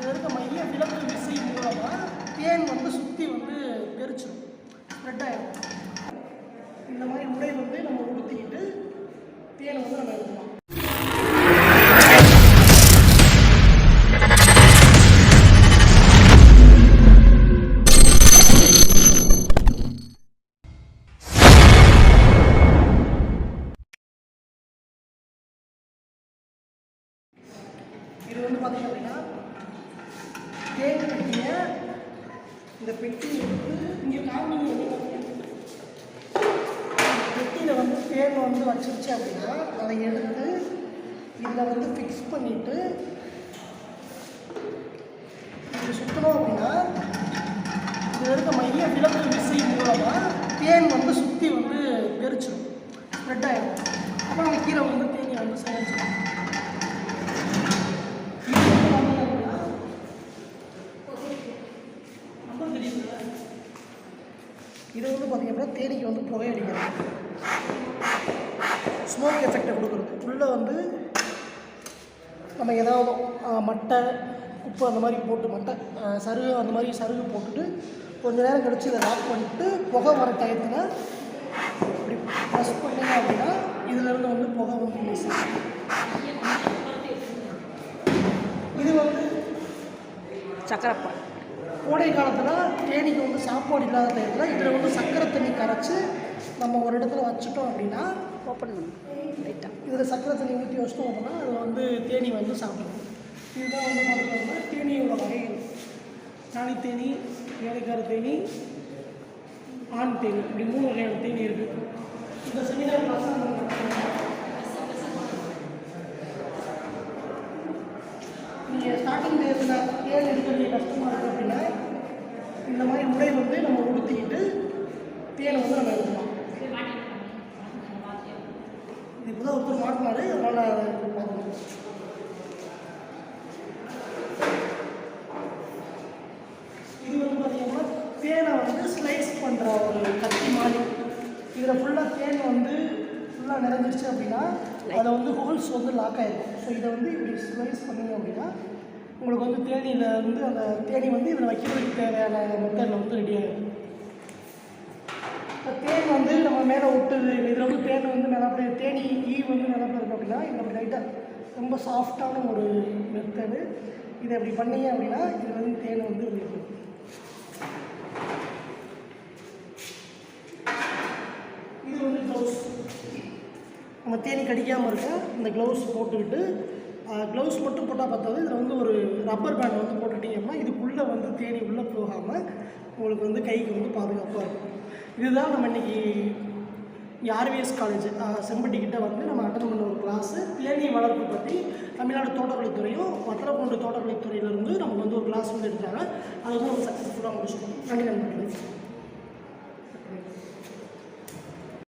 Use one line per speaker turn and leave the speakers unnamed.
இதில் இருக்க மைய விலக்கு விசை மூலமாக தேன் வந்து சுற்றி வந்து தெரிச்சிடும் ஸ்ப்ரெட் ஆகிடும் இந்த மாதிரி உடை வந்து நம்ம உடுத்திக்கிட்டு தேனை வந்து நம்ம எடுக்கலாம் இது வந்து பார்த்தீங்க அப்படின்னா தேன் இந்த பெட்டி வந்து இங்கே காமிங்க பெட்டியில் வந்து தேன் வந்து வச்சிருச்சு அப்படின்னா அதை எடுத்து இதில் வந்து ஃபிக்ஸ் பண்ணிவிட்டு இது சுற்றணும் அப்படின்னா இதில் இருக்க மைய விளக்கு விசை மூலமாக தேன் வந்து சுற்றி வந்து பெரிச்சிடும் ஸ்ப்ரெட் ஆகிடும் அப்புறம் நம்ம கீழே வந்து தேனியை வந்து சமைச்சிடும் இது வந்து பார்த்தீங்க அப்படின்னா நம்பர் தெரியுதுல்ல? இது வந்து பார்த்திங்க அப்படின்னா தேனிக்கு வந்து புகை அடிக்கிறது. ஸ்மோக் எஃபெக்டை கொடுக்குறது. உள்ளே வந்து நம்ம ஏதாவது மட்டை உப்பு அந்த மாதிரி போட்டு மட்டை சருகு அந்த மாதிரி சருகு போட்டுட்டு கொஞ்ச நேரம் கழிச்சு இதை லாக் பண்ணிட்டு புகை வர டயத்தில் இப்படி ப்ரெஸ் பண்ணிங்க அப்படின்னா இதுலேருந்து வந்து புகை வந்து ரிலீஸ் இது வந்து
சக்கரப்பா
கோடை காலத்தில் தேனிக்கு வந்து சாப்பாடு இல்லாத டயத்தில் இதில் வந்து சக்கரை தண்ணி கரைச்சி நம்ம ஒரு இடத்துல வச்சுட்டோம் அப்படின்னா
ஓப்பன் பண்ணு. லைட்டாக
இதில் சக்கரை தண்ணி ஊற்றி வச்சிட்டோம் அப்படின்னா அதில் வந்து தேனி வந்து சாப்பிடும். இதுதான் வந்து பார்த்தீங்கன்னா தேனியோட வகைகள். ராணி தேனி வேலைக்கார தேனி ஆண் தேனி. இப்படி மூணு வகையான தேனி இருக்குது இந்த செமினார் கிளாஸ் நீங்கள் ஸ்டார்டிங் டேஸில் தேன் எடுக்கிறது கஷ்டமாக இருக்குது இந்த மாதிரி உடை வந்து நம்ம உடுத்திக்கிட்டு தேனை வந்து நம்ம எடுக்கலாம் இது இப்போ தான் ஒருத்தர் மாட்டினாரு அதனால் பார்க்கணும் இது வந்து பார்த்தீங்கன்னா தேனை வந்து ஸ்லைஸ் பண்ணுற ஒரு கத்தி மாதிரி. இதில் ஃபுல்லாக தேன் வந்து ஃபுல்லாக நிறைஞ்சிருச்சு அப்படின்னா அதில் வந்து ஹோல்ஸ் வந்து லாக் ஆகிருக்கும் ஸோ இதை வந்து இப்படி ஸ்லைஸ் பண்ணீங்க அப்படின்னா உங்களுக்கு வந்து தேனியில் வந்து அந்த தேனி வந்து இதில் வைக்கிறதுக்கு தேவையான மெத்தடில் வந்து ரெடி ஆகிடும் இப்போ தேன் வந்து நம்ம மேலே விட்டுது இதில் வந்து தேன் வந்து மேலே தேனி ஈ வந்து மேலே இருக்கு அப்படின்னா இந்த லைட்டாக ரொம்ப சாஃப்டான ஒரு மெத்தடு இதை அப்படி பண்ணீங்க அப்படின்னா இதில் வந்து தேன் வந்து இது வந்து க்ளவுஸ் நம்ம தேனி கடிக்காமல் இருக்க இந்த க்ளவுஸ் போட்டுக்கிட்டு க்ளவுஸ் மட்டும் போட்டால் பார்த்தாலும் இதில் வந்து ஒரு ரப்பர் பேண்ட் வந்து போட்டுட்டீங்கன்னா இதுக்குள்ளே வந்து தேனி உள்ளே போகாமல் உங்களுக்கு வந்து கைக்கு வந்து பாதுகாப்பாக இருக்கும். இதுதான் நம்ம இன்னைக்கு ஆர்விஎஸ் காலேஜ் செம்பட்டிக்கிட்ட வந்து நம்ம அட்டன் பண்ண ஒரு கிளாஸு தேனி வளர்ப்பு பற்றி தமிழ்நாடு தோட்டக்கலைத்துறையும் வத்தலப்பூண்டு தோட்டக்கலைத்துறையிலேருந்து நமக்கு வந்து ஒரு கிளாஸ் வந்து எடுத்தாங்க. அது வந்து ஒரு சக்ஸஸ்ஃபுல்லாக முடிச்சிருக்கோம். நன்றி நண்பர்களே.